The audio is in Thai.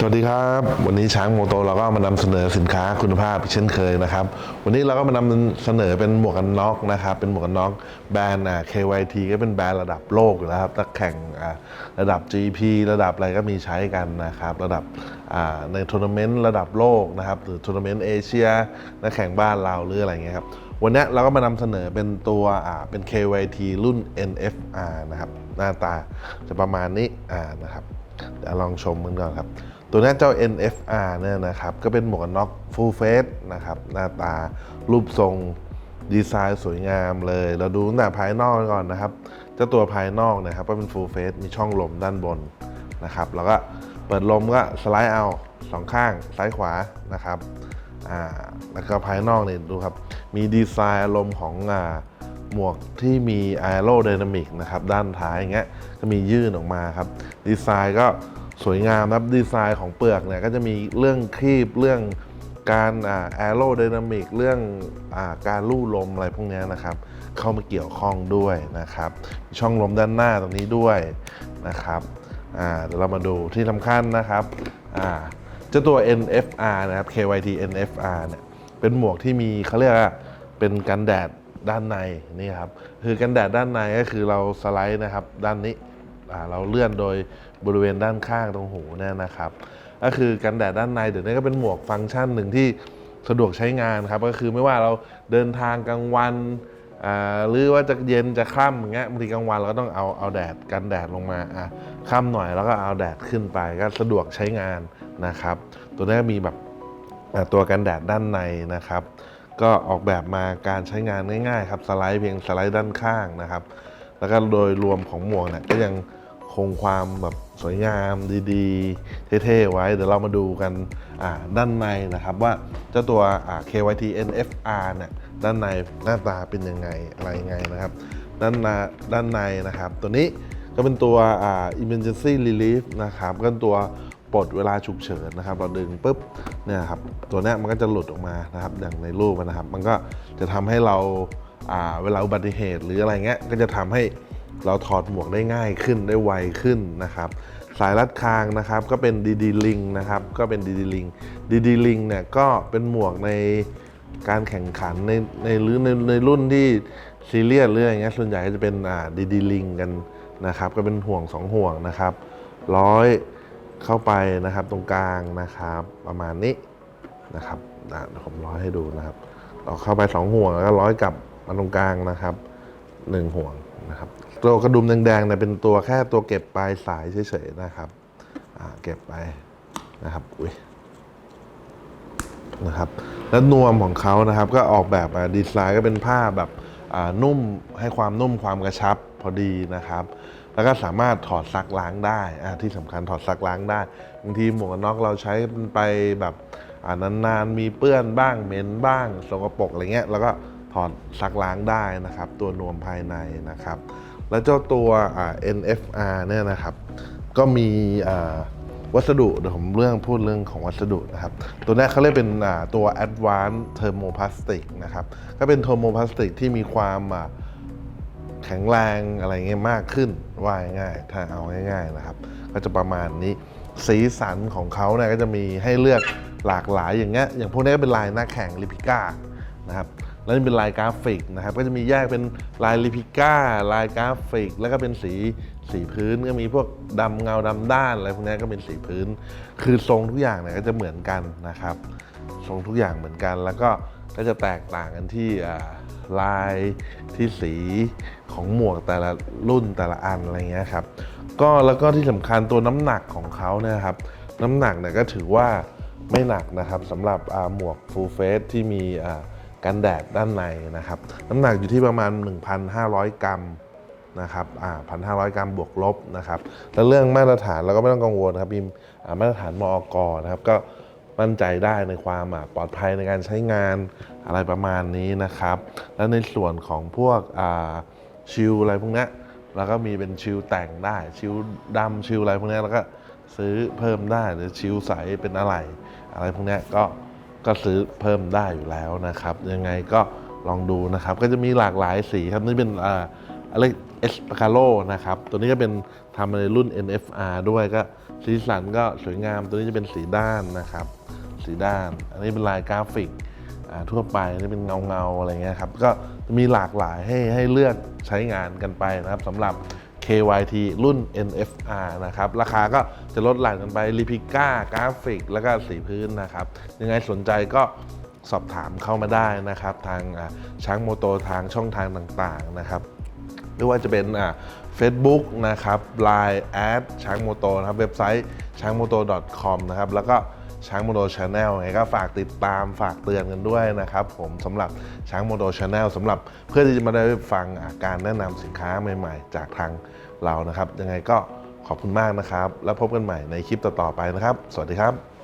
สวัสดีครับ วันนี้ช้างโมโตเราก็มานำเสนอสินค้าคุณภาพเช่นเคยนะครับ วันนี้เราก็มานำเสนอเป็นหมวกกันน็อกนะครับ เป็นหมวกกันน็อกแบรนด์อ่า KYT ก็เป็นแบรนด์ระดับโลกอยู่แล้วครับนักแข่งอ่าระดับ GP ระดับอะไรก็มีใช้กันนะครับ ระดับอ่าในทัวร์นาเมนต์ระดับโลกนะครับหรือทัวร์นาเมนต์เอเชียนักแข่งบ้านเราหรืออะไรเงี้ยครับวันนี้เราก็มานำเสนอเป็นตัวอ่าเป็น KYT รุ่น NFR นะครับ หน้าตาจะประมาณนี้อ่านะครับเดี๋ยวลองชมกันก่อนครับ ตัวนี้เจ้า NFR เนี่ยนะครับ ก็เป็นหมวกกันน็อก full face นะครับ หน้าตารูปทรงดีไซน์สวยงามเลย เราดูตั้งแต่ภายนอกก่อนนะครับเจ้าตัวภายนอกนะครับก็เป็น full face มีช่องลมด้านบนนะครับ แล้วก็เปิดลมก็สไลด์เอาสองข้างซ้ายขวานะครับอ่าแล้วก็ภายนอกเนี่ยดูครับ มีดีไซน์อารมณ์ของอ่าหมวกที่มี aerodynamic นะครับ ด้านท้ายอย่างเงี้ยก็มียื่นออกมาครับ ดีไซน์ก็ สวยงามนะครับดีไซน์ของเปลือกเนี่ยก็จะมีเรื่องครีบเรื่องการแอ่า aerodynamic เรื่องอการลู่ลมอะไรพวกนี้นะครับ เข้ามาเกี่ยวข้องด้วยนะครับ ช่องลมด้านหน้าตรงนี้ด้วยนะครับเดี๋ยวเรามาดูที่สำคัญนะครับเจ้าตัว NFR นะครับ KYT NFR เนี่ยเป็นหมวกที่มีเขาเรียกว่าเป็นกันแดดด้านในนี่ครับคือกันแดดด้านในก็คือเราสไลด์นะครับด้านนี้ เราเลื่อนโดยบริเวณด้านข้างตรงหูเนี่ยนะครับ ก็คือกันแดดด้านในเดี๋ยวนี้ก็เป็นหมวกฟังก์ชันหนึ่งที่สะดวกใช้งานครับก็คือไม่ว่าเราเดินทางกลางวันหรือว่าจะเย็นจะค่ำอย่างเงี้ยบางทีกลางวันเราก็ต้องเอาเอาแดดกันแดดลงมาอะค่ำหน่อยแล้วก็เอาแดดขึ้นไปก็สะดวกใช้งานนะครับ ตัวนี้มีแบบตัวกันแดดด้านในนะครับ ก็ออกแบบมาการใช้งานง่ายๆครับสไลด์เพียงสไลด์ด้านข้างนะครับ แล้วก็โดยรวมของหมวกเนี่ยก็ยังคงความแบบสวยงามดีๆ เท่ๆ ไว้ เดี๋ยวเรามาดูกันอ่าด้านในนะครับ ว่าเจ้าตัว KYT NFR เนี่ยด้านในหน้าตาเป็นยังไงอะไรยังไงนะครับ ด้านหน้าด้านในนะครับ ตัวนี้ก็เป็นตัวอ่า emergency relief นะครับก็นตัวปลดเวลาฉุกเฉินนะครับ เราดึงปุ๊บเนี่ยครับตัวนี้มันก็จะหลุดออกมานะครับ อย่างในรูปนะครับ มันก็จะทำให้เรา เวลาอุบัติเหตุหรืออะไรเงี้ยก็จะทำให้เราถอดหมวกได้ง่ายขึ้นได้ไวขึ้นนะครับสายรัดคางนะครับก็เป็นดีดีลิงนะครับก็เป็นดีดีลิงดีดีลิงเนี่ยก็เป็นหมวกในการแข่งขันในในหรือในในรุ่นที่ซีเรียสหรืออะไรเงี้ยส่วนใหญ่ก็จะเป็นอ่าดีดีลิงกันนะครับก็เป็นห่วงสองห่วงนะครับร้อยเข้าไปนะครับตรงกลางนะครับประมาณนี้นะครับเดี๋ยวผมร้อยให้ดูนะครับเราเข้าไปสองห่วงแล้วก็ร้อยกลับ มาตรงกลางนะครับหนึ่งห่วงนะครับตัวกระดุมแดงๆเนี่ยเป็นตัวแค่ตัวเก็บปลายสายเฉยๆนะครับเก็บไปนะครับอุ้ยนะครับและนวมของเขานะครับก็ออกแบบดีไซน์ก็เป็นผ้าแบบนุ่มให้ความนุ่มความกระชับพอดีนะครับ แล้วก็สามารถถอดซักล้างได้ที่สำคัญถอดซักล้างได้บางทีหมวกกันน็อกเราใช้ไปแบบนานๆมีเปื้อนบ้างเหม็นบ้างสกปรกอะไรเงี้ยแล้วก็ ถอดซักล้างได้นะครับ ตัวนวมภายในนะครับ แล้วเจ้าตัว NFR เนี่ยนะครับ ก็มีวัสดุเดี๋ยวผมเรื่องพูดเรื่องของวัสดุนะครับ ตัวนี้เขาเรียกเป็นตัว Advanced Thermoplastic นะครับ ก็เป็น Thermoplastic ที่มีความแข็งแรงอะไรเงี้ยมากขึ้นว่าง่ายถ้าเอาง่าย ๆนะครับ ก็จะประมาณนี้สีสันของเขาเนี่ยก็จะมีให้เลือกหลากหลายอย่างเงี้ยอย่างพวกนี้ก็เป็นลายหน้าแข่งลิพิก้านะครับ แล้วนี่เป็นลายกราฟิกนะครับ ก็จะมีแยกเป็นลายลิพิก้าลายกราฟิก แล้วก็เป็นสีสีพื้นก็มีพวกดำเงาดำด้านอะไรพวกนี้ก็เป็นสีพื้น คือทรงทุกอย่างเนี่ยก็จะเหมือนกันนะครับ ทรงทุกอย่างเหมือนกัน แล้วก็ก็จะแตกต่างกันที่ลายที่สีของหมวกแต่ละรุ่นแต่ละอันอะไรเงี้ยครับก็แล้วก็ที่สำคัญตัวน้ำหนักของเขาเนี่ยครับน้ำหนักเนี่ยก็ถือว่าไม่หนักนะครับสำหรับหมวก full face ที่มีอ่า กันแดดด้านในนะครับ น้ำหนักอยู่ที่ประมาณ 1,500 กรัมนะครับอ่า1,500กรัมบวกลบนะครับ แล้วเรื่องมาตรฐานเราก็ไม่ต้องกังวลครับมีมาตรฐานมอกนะครับ ก็มั่นใจได้ในความปลอดภัยในการใช้งานอะไรประมาณนี้นะครับ แล้วในส่วนของพวกชิลอะไรพวกนี้เราก็มีเป็นชิลแต่งได้ ชิลดำชิลอะไรพวกนี้เราก็ซื้อเพิ่มได้หรือชิลใสเป็นอะไร อะไรพวกนี้ก็ ก็ซื้อเพิ่มได้อยู่แล้วนะครับ ยังไงก็ลองดูนะครับ ก็จะมีหลากหลายสีครับนี่เป็นอ่าอะไรเอสปาคาโลนะครับ ตัวนี้ก็เป็นทำในรุ่น NFR ด้วยก็สีสันก็สวยงามตัวนี้จะเป็นสีด้านนะครับ สีด้าน อันนี้เป็นลายกราฟิกทั่วไปนี่เป็นเงาเงาๆอะไรเงี้ยครับ ก็จะมีหลากหลายให้ให้เลือกใช้งานกันไปนะครับสำหรับ KYT รุ่น NFR นะครับ ราคาก็จะลดหลั่นกันไปลิพิก้ากราฟิก แล้วก็สีพื้นนะครับ ยังไงสนใจก็สอบถามเข้ามาได้นะครับ ทางช้างโมโตทางช่องทางต่างๆนะครับไม่ว่าจะเป็นอ่า Facebook นะครับ Line แอดช้างโมโตนะครับ เว็บไซต์ช้างโมโต .com นะครับ แล้วก็ ช้างโมโดชาแนลไงก็ฝากติดตามฝากเตือนกันด้วยนะครับผมสำหรับช้างโมโดชาแนลสำหรับเพื่อที่จะมาได้ฟังาการแนะนำสินค้าใหม่ ๆ จากทางเรานะครับ ยังไงก็ขอบคุณมากนะครับ แล้วพบกันใหม่ในคลิปต่อๆไปนะครับ สวัสดีครับ